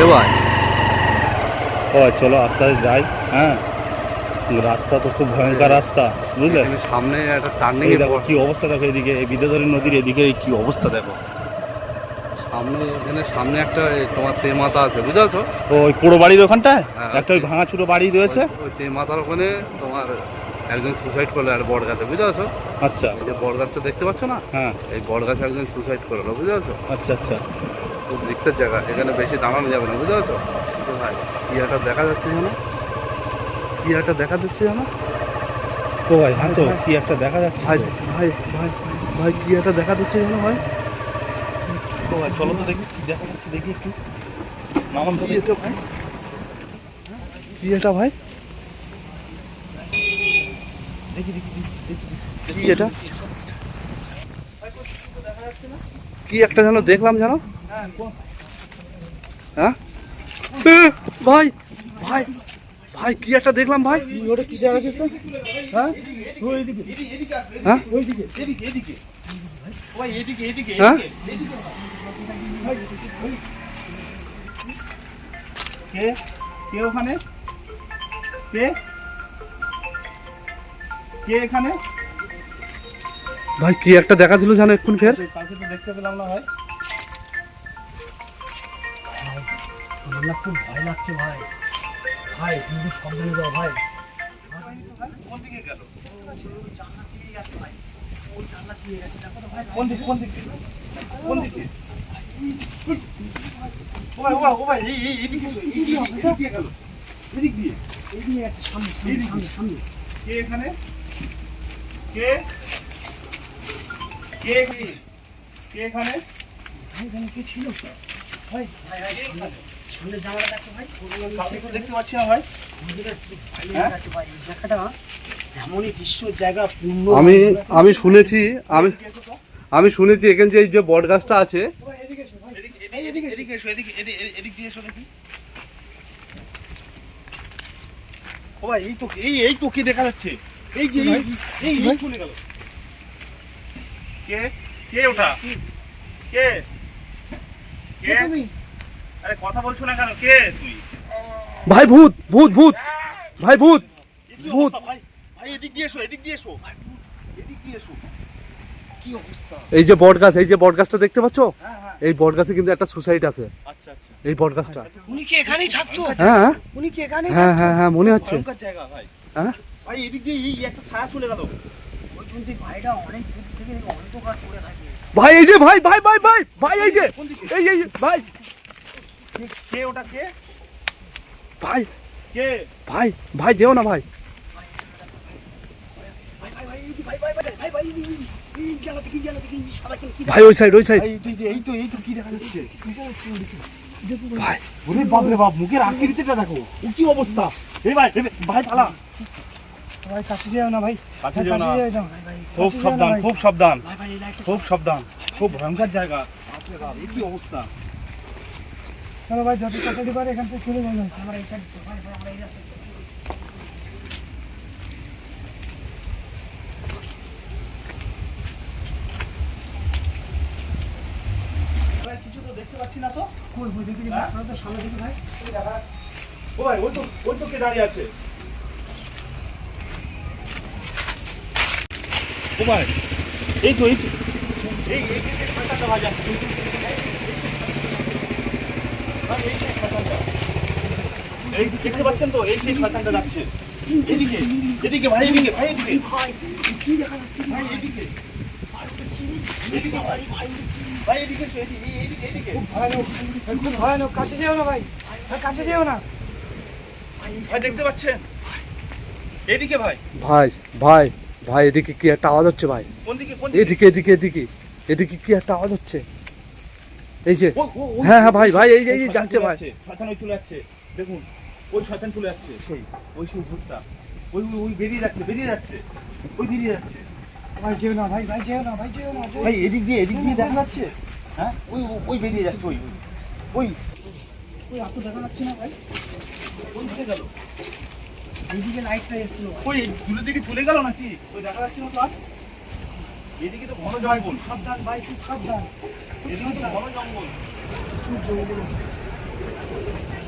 ও চলো আস্তে আস্তে যাই হ্যাঁ? রাস্তা তো খুব ভয়ঙ্কর রাস্তা বুঝলে? সামনে একটা টার্নিং দেখো কি অবস্থা দেখো এদিকে এই বিদ্যাধরী নদীর এদিকে কি অবস্থা দেখো। সামনে এখানে সামনে একটা তোমার তে মাথা আছে বুঝেছ? ওই পোড়ো বাড়ির ওখানটায়? হ্যাঁ। একটা ওই ভাঙা ছোটো বাড়ি রয়েছে? ওই- ওই তে মাথার ওখানে তোমার একজন সুসাইড করল আর বট গাছে বুঝেছ? আচ্ছা। এই যে বট গাছটা দেখতে পাচ্ছ না? হ্যাঁ। এই বট গাছে একজন সুসাইড করল বুঝেছ? আচ্ছা আচ্ছা। খুব রিক্সের জায়গা এখানে বেশি দাঁড়ানো যাবে না বুঝতে পারছ? তো ভাই কি একটা দেখা যাচ্ছে যেন? কি একটা দেখা যাচ্ছে যেন? ও ভাই হ্যাঁ তো কি একটা দেখা যাচ্ছে ভাই ভাই ভাই ভাই কি একটা দেখা যাচ্ছে যেন ভাই? ও ভাই চলো তো দেখি কি দেখা যাচ্ছে দেখি একটু। নামান তো ভাই? কি এটা ভাই? দেখি দেখি দেখি, এটা? কি একটা যেন দেখলাম যেন? হ্যাঁ? হ্যাঁ ভাই ভাই ভাই কি একটা দেখলাম ভাই? ওটা কি জায়গা গেছে হ্যাঁ? ও এদিকে হ্যাঁ? ওইদিকে। এদিকে এদিকে ভাই এদিকে এদিকে হ্যাঁ? কে? কে ওখানে? কে? কে এখানে? ভাই কি একটা দেখা দিল জানো এক্ষুনি ফের। কালকে তো দেখতে পেলাম না ভাই। আমার খুব ভয় লাগছে ভাই। ভাই কিন্তু সাবধানে যাও ভাই। কোন দিকে গেল? জানলা দিয়ে গেছে ভাই ওই জানলা দিয়ে গেছে দেখো তো ভাই কোন দিকে? কোন দিকে? কোন দিকে? ও ভাই ও ভাই ও ভাই এই এই এদিকে এদিকে এদিক দিয়ে গেল। এদিক দিয়ে। গেছে সামনে সামনে সামনে সামনে কে এখানে? কে? কে কে কে এখানে? ভাই এখানে কে ছিল? ভাই ভাই ভাই সামনে সামনে দেখো ভাই। তো দেখতে পাচ্ছি না দৃশ্য জায়গা আমি আমি শুনেছি আমি আমি শুনেছি এখানে যে এই যে বট গাছটা আছে। এদিকে এদিকে এদিকে এসো এদিকে এদিকে এদিক দিয়ে এসো দেখি। ও ভাই এই তো এই এই তো কি দেখা যাচ্ছে। এই যে এই এই এই চলে গেল। কে? কে ওটা? কে? কে? আরে কথা বলছো না কেন? কে তুই? ভাই ভূত ভূত ভূত। ভাই ভূত। ভূত। ভাই। ভাই এদিক দিয়ে এসো এদিক দিয়ে এসো। এদিক দিয়ে এসো। কি অবস্থা? এই যে বট গাছ এই যে বট গাছটা দেখতে পাচ্ছ? হ্যাঁ হ্যাঁ। এই বট গাছে কিন্তু একটা সুসাইড আছে। আচ্ছা আচ্ছা। এই বট গাছটা উনি কি এখানেই থাকতো? হ্যাঁ উনি কি এখানে হ্যাঁ হ্যাঁ হ্যাঁ মনে হচ্ছে। জায়গা ভাই। হ্যাঁ? ভাই এদিক দিয়ে এই একটা ছায়া চলে গেল। ওই কিন্তু ভাইটা অনেক দূর থেকে অন্ধকার করে থাকে। ভাই এই যে ভাই ভাই ভাই ভাই ভাই এই যে। এই এই ভাই। কে- কে ওটা কে? ভাই। কে? যেও না ওই সাইড ওই সাইড এই তো এই তো- কি দেখা যাচ্ছে? ভাই। ওরে বাপ রে বাপ মুখের আকৃতিটা দেখো। ও কি অবস্থা? এই ভাই ভাই, ভাই পালা। ভাই কাছে যেও না ভাই। কাছে যেও না। যেও না ভাই। ভাই। খুব সাবধান খুব সাবধান খুব সাবধান খুব ভয়ঙ্কর জায়গা। বাপ রে বাপ, এ কি অবস্থা? চলো ভাই যত তাড়াতাড়ি পারে এখান থেকে চলে যাবেন আমরা এই সাইড আমরা এই রাস্তায় কিছু তো দেখতে পাচ্ছি না তো কই কই দেখি তো সামনে দেখি ভাই ও ভাই ওই তো ওই তো কে দাঁড়িয়ে আছে ও ভাই এই তো এই তো এই এই ভাই, এই দেখতে পাচ্ছেন তো এই সেই শয়তানটা যাচ্ছে। এদিকে এদিকে ভাই এদিকে ভাই এদিকে। ভাই কি দেখা যাচ্ছে ভাই এদিকে। এদিকে ভাই ভাই ভাই এদিকে এদিকে এদিকে এদিকে। ভয়ানক খুব ভয়ানক। কাছে যেও না ভাই। ভাই কাছে যেও না। ভাই দেখতে পাচ্ছেন? এদিকে ভাই। ভাই ভাই ভাই এদিকে কি একটা আওয়াজ হচ্ছে ভাই? কোন দিকে কোন এদিকে এদিকে এদিকে। এদিকে কি একটা আওয়াজ হচ্ছে? এই যে ও- ও- ওই- হ্যাঁ, হ্যাঁ, ভাই, ভাই, এই যে- এই যে শয়তান যাচ্ছে ভাই। শয়তান ওই চলে যাচ্ছে। দেখুন ওই শয়তান চলে যাচ্ছে। সেই। ওই সেই ভূতটা। ওই ওই- ওই বেরিয়ে যাচ্ছে বেরিয়ে যাচ্ছে। ওই বেরিয়ে যাচ্ছে। ভাই যেও না ভাই ভাই যেও না ভাই যেও না ভাই এদিক দিয়ে এদিক দিয়ে দেখা যাচ্ছে? হ্যাঁ? ওই ওই- বেরিয়ে যাচ্ছে ওই ওই- ওই। ওই এত দেখা যাচ্ছে না ভাই। ওই দিকে গেল। এইদিকে লাইটটা এসেছিল ওই দূরের দিকে চলে গেল নাকি? ওই দেখা যাচ্ছে না তো আর? এদিকে তো ঘন জঙ্গল। সাবধান ভাই খুব সাবধান। এদিকে তো ঘন জঙ্গল। প্রচুর জঙ্গল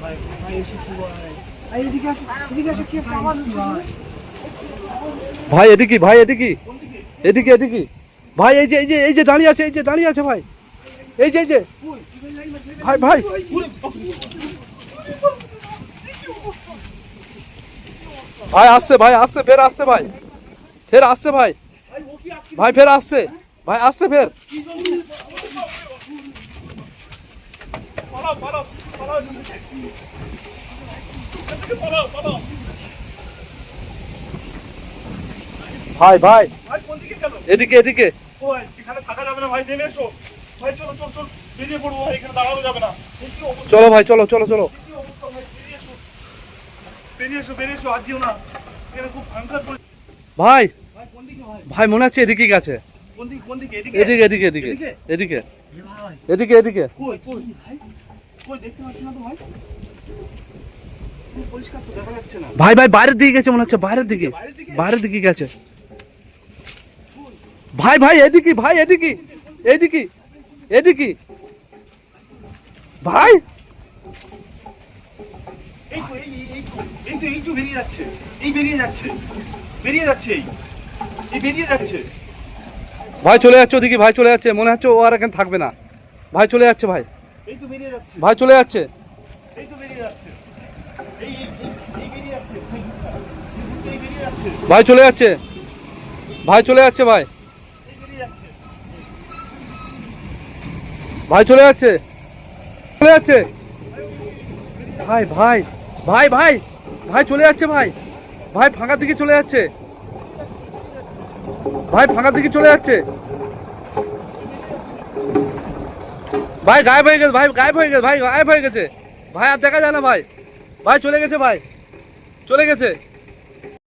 ভাই ভাই এসেছি ভাই। ভাই এদিকে আসো এদিকে আসো কে পাওয়া ভাই ভাই এদিকে ভাই এদিকে। এদিকে এদিকে। ভাই এই যে এই যে এই যে দাঁড়িয়ে আছে এই যে দাঁড়িয়ে আছে ভাই। এই যে এই যে। ভাই ভাই। ভাই আসছে ভাই আসছে ফের আসছে ভাই। ফের আসছে ভাই। ভাই, ফের আসছে। ভাই, আসছে ফের। ভাই ভাই। এদিকে এদিকে। চলো ভাই, চলো চলো চলো। বেরিয়ে এসো বেরিয়ে এসো ভাই ভাই মনে হচ্ছে এদিকে গেছে। এদিকে? এদিকে এদিকে এদিকে এদিকে? এদিকে। ভাই ভাই। বাইরের দিকে গেছে মনে হচ্ছে বাইরের দিকে। বাইরের দিকে? গেছে। ভাই ভাই এদিকে ভাই এদিকে এদিকে এদিকে। ভাই। এই তো এই তো এই তো বেরিয়ে যাচ্ছে। এই বেরিয়ে যাচ্ছে। বেরিয়ে যাচ্ছে এই। বেরিয়ে যাচ্ছে? ভাই চলে যাচ্ছে ওদিকে ভাই চলে যাচ্ছে। মনে হচ্ছে ও আর এখানে থাকবে না। ভাই চলে যাচ্ছে ভাই। এই তো বেরিয়ে যাচ্ছে। ভাই চলে যাচ্ছে। এই তো বেরিয়ে যাচ্ছে। এই এই এই- এই বেরিয়ে যাচ্ছে। এই এই বেরিয়ে যাচ্ছে। ভাই চলে যাচ্ছে। ভাই চলে যাচ্ছে ভাই। ভাই চলে যাচ্ছে। চলে যাচ্ছে। ভাই ভাই ভাই ভাই। ভাই চলে যাচ্ছে ভাই। ভাই ফাঁকার দিকে চলে যাচ্ছে। ভাই ফাঁকার দিকে চলে যাচ্ছে। ভাই, গায়েব হয়ে গেছে, ভাই, গায়েব হয়ে গেছে, ভাই, গায়েব হয়ে গেছে। ভাই, আর দেখা যায় না, ভাই। ভাই, চলে গেছে, ভাই। চলে গেছে।